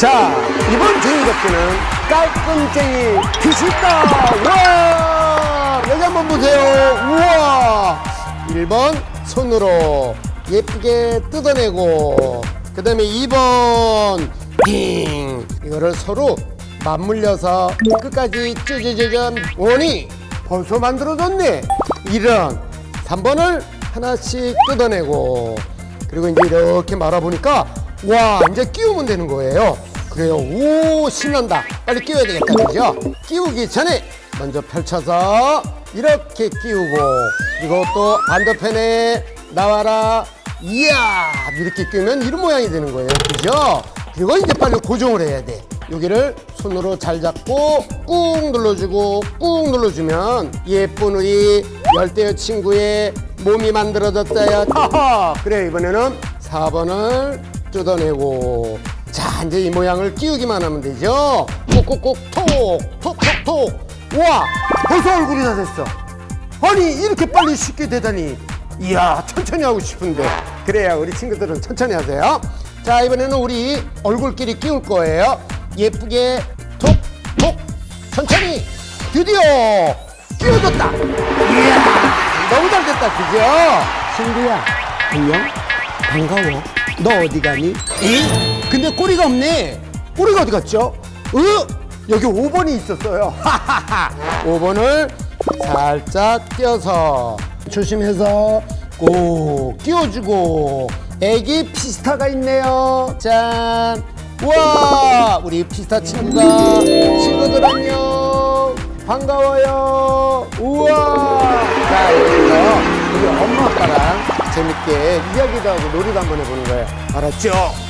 자, 이번 종이접기는 깔끔쟁이 피시다. 와! 여기 한번 보세요. 우와! 1번 손으로 예쁘게 뜯어내고, 그 다음에 2번 띵! 이거를 서로 맞물려서 끝까지 쭈쭈쭈쭈 오니 벌써 만들어졌네. 이런 3번을 하나씩 뜯어내고, 그리고 이제 이렇게 말아보니까 와 이제 끼우면 되는 거예요 그래요. 오 신난다. 빨리 끼워야 되겠다 그죠? 끼우기 전에 먼저 펼쳐서 이렇게 끼우고 그리고 또 반대편에 나와라. 이야! 이렇게 끼우면 이런 모양이 되는 거예요. 그죠? 그리고 이제 빨리 고정을 해야 돼. 여기를 손으로 잘 잡고 꾹 눌러주고 꾹 눌러주면 예쁜 우리 열대어 친구의 몸이 만들어졌어요. 하하! 그래 이번에는 4번을 뜯어내고 자 이제 이 모양을 끼우기만 하면 되죠. 콕콕콕 톡! 톡톡톡! 우와! 벌써 얼굴이 다 됐어. 아니 이렇게 빨리 쉽게 되다니 이야 천천히 하고 싶은데 그래야 우리 친구들은 천천히 하세요 자 이번에는 우리 얼굴끼리 끼울 거예요 예쁘게 톡 톡 천천히 드디어 끼워졌다 이야 너무 잘 됐다 그죠 친구야 안녕 반가워 너 어디 가니 에? 근데 꼬리가 없네. 꼬리가 어디 갔죠? 으! 여기 5번이 있었어요. 하하하. 5번을 살짝 띄어서 조심해서 꼭 끼워주고. 애기 피스타가 있네요. 짠. 우와! 우리 피스타 친구가 친구들 안녕. 반가워요. 우와! 자 해서 우리 엄마 아빠랑 재밌게 이야기도 하고 놀이도 한번 해보는 거예요. 알았죠?